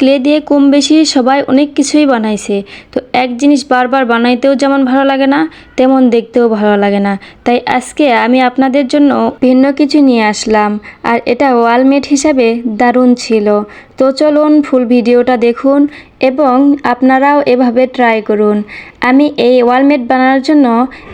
Clay দিয়ে কম বেশি সবাই অনেক কিছুই বানাইছে। তো এক জিনিস বারবার বানাইতেও যেমন ভালো লাগে না, তেমন দেখতেও ভালো লাগে না। তাই আজকে আমি আপনাদের জন্য ভিন্ন কিছু নিয়ে আসলাম, আর এটা ওয়ালমেট হিসাবে দারুণ ছিল। তো চলুন ফুল ভিডিওটা দেখুন এবং আপনারাও এভাবে ট্রাই করুন। আমি এই ওয়ালমেট বানানোর জন্য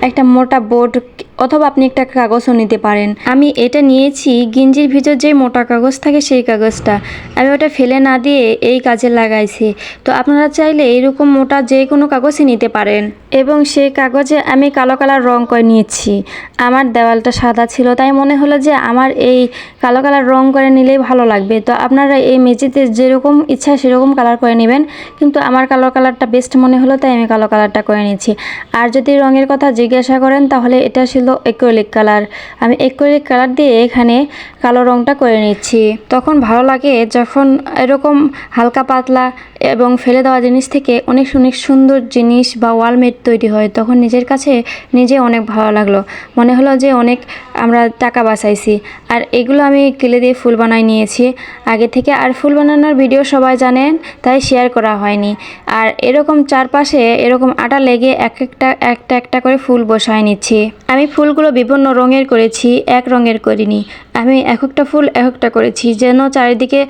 একটা মোটা বোর্ড অথবা আপনি একটা কাগজও নিতে পারেন। আমি এটা নিয়েছি, গিঞ্জির ভিতর যে মোটা কাগজ থাকে সেই কাগজটা। আমি ওটা ফেলে না দিয়ে এই কাজে লাগাইছি। তো আপনারা চাইলে এরকম মোটা যে কোনো কাগজই নিতে পারেন। এবং সেই কাগজে আমি কালো কালার রং করে নিয়েছি। আমার দেওয়ালটা সাদা ছিল, তাই মনে হলো যে আমার এই কালো কালার রং করে নিলেই ভালো লাগবে। তো আপনারা এই মেঝেতে যেরকম ইচ্ছা সেরকম কালার করে নেবেন। কিন্তু আমার কালো কালারটা বেস্ট মনে হলো, তাই আমি কালো কালারটা করে নিয়েছি। আর যদি রঙের কথা জিজ্ঞাসা করেন, তাহলে এটা ছিল এক্রিলিক কালার আমি এক্রিলিক কালার দিয়ে এখানে কালো রংটা করে নিচ্ছি। তখন ভালো লাগে যখন এরকম হালকা পাতলা এবং ফেলে দেওয়া জিনিস থেকে অনেক অনেক সুন্দর জিনিস বা ওয়ালমেট তৈরি হয়। তখন নিজের কাছে নিজে অনেক ভালো লাগল। মনে হলো যে অনেক আমরা টাকা বাঁচাইছি। আর এগুলো আমি কিলে দিয়ে ফুল বানাই নিয়েছি। আগে থেকে আর ফুল বানানোর ভিডিও সবাই জানেন, তাই শেয়ার করা হয়নি। আর এরকম চারপাশে এরকম আটা লেগে এক একটা একটা একটা করে ফুল বসায় নিচ্ছি। আমি ফুলগুলো বিভিন্ন রঙের করেছি, এক রঙের করিনি। আমি এক একটা ফুল এক একটা করেছি, যেন চারিদিকে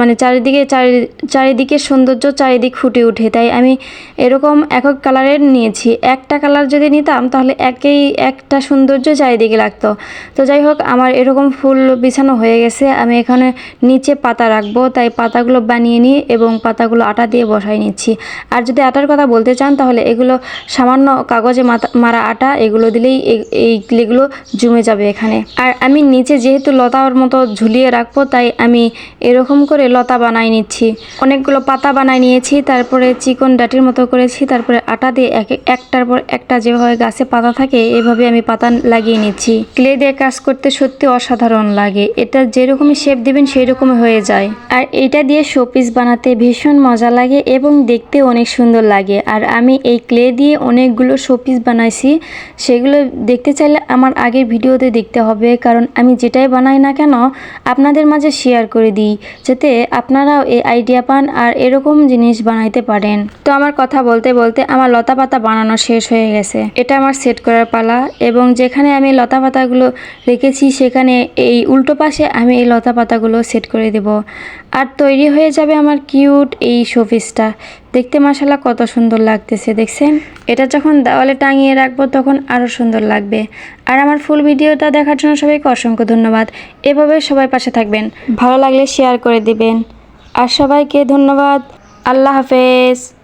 মানে চারিদিকে চারি, চারিদিকে সৌন্দর্য চারিদিক ফুটে ওঠে তাই আমি এরকম একক কালারের নিয়েছি। একটা কালার যদি নিতাম, তাহলে একেই একটা সৌন্দর্য চারিদিকে লাগতো। তো যাই হোক, আমার এরকম ফুল বিছানো হয়ে গেছে। আমি এখানে নিচে পাতা রাখব, তাই পাতাগুলো বানিয়ে নিই এবং পাতাগুলো আটা দিয়ে বসাই নিচ্ছি। আর যদি আটার কথা বলতে চান, তাহলে এগুলো সামান্য কাগজে মারা আটা, এগুলো দিলেই এই- এই ক্লেগুলো জমে যাবে এখানে। আর আমি নিচে যেহেতু লতার মতো ঝুলিয়ে রাখব, তাই আমি এরকম করে লতা বানাই নিচ্ছি। অনেকগুলো পাতা বানাই নিয়েছি, তারপরে চিকন ডাটির মতো করেছি, তারপরে আটা দিয়ে এক, একটার পর একটা যেভাবে গাছে পাতা থাকে, এভাবে আমি পাতা লাগিয়ে নিচ্ছি। ক্লে দিয়ে কাজ করতে সত্যি অসাধারণ লাগে, এটা যেরকমই শেপ দিবেন সেই রকমই হয়ে যায়। আর এটা দিয়ে শোপিস বানাতে ভীষণ মজা লাগে এবং দেখতে অনেক সুন্দর লাগে। আর আমি এই ক্লে দিয়ে অনেকগুলো শোপিস বানাইছি, সেগুলো দেখতে চাইলে আমার আগের ভিডিওতে দেখতে হবে। কারণ আমি যেটাই বানাই না কেন, আপনাদের মাঝে শেয়ার করে দিই, যাতে আপনারাও এই আইডিয়া পান আর এরকম জিনিস বানাইতে পারেন। তো আমার কথা বলতে বলতে আমার লতা পাতা বানানো শেষ হয়ে গেছে। এটা আমার সেট করার পালা এবং যেখানে আমি লতা পাতাগুলো রেখেছি, সেখানে এই উল্টো পাশে আমি এই লতা পাতাগুলো সেট করে দেব। আর তৈরি হয়ে যাবে আমার কিউট এই শোপিসটা দেখতে মাসালা কত সুন্দর লাগতেছে, দেখছেন? এটা যখন দেওয়ালে টাঙিয়ে রাখব তখন আরও সুন্দর লাগবে। আর আমার ফুল ভিডিওটা দেখার জন্য সবাইকে অসংখ্য ধন্যবাদ। এভাবে সবাই পাশে থাকবেন। ভালো লাগলে শেয়ার করে দিবেন। আর সবাইকে ধন্যবাদ। আল্লাহ হাফেজ।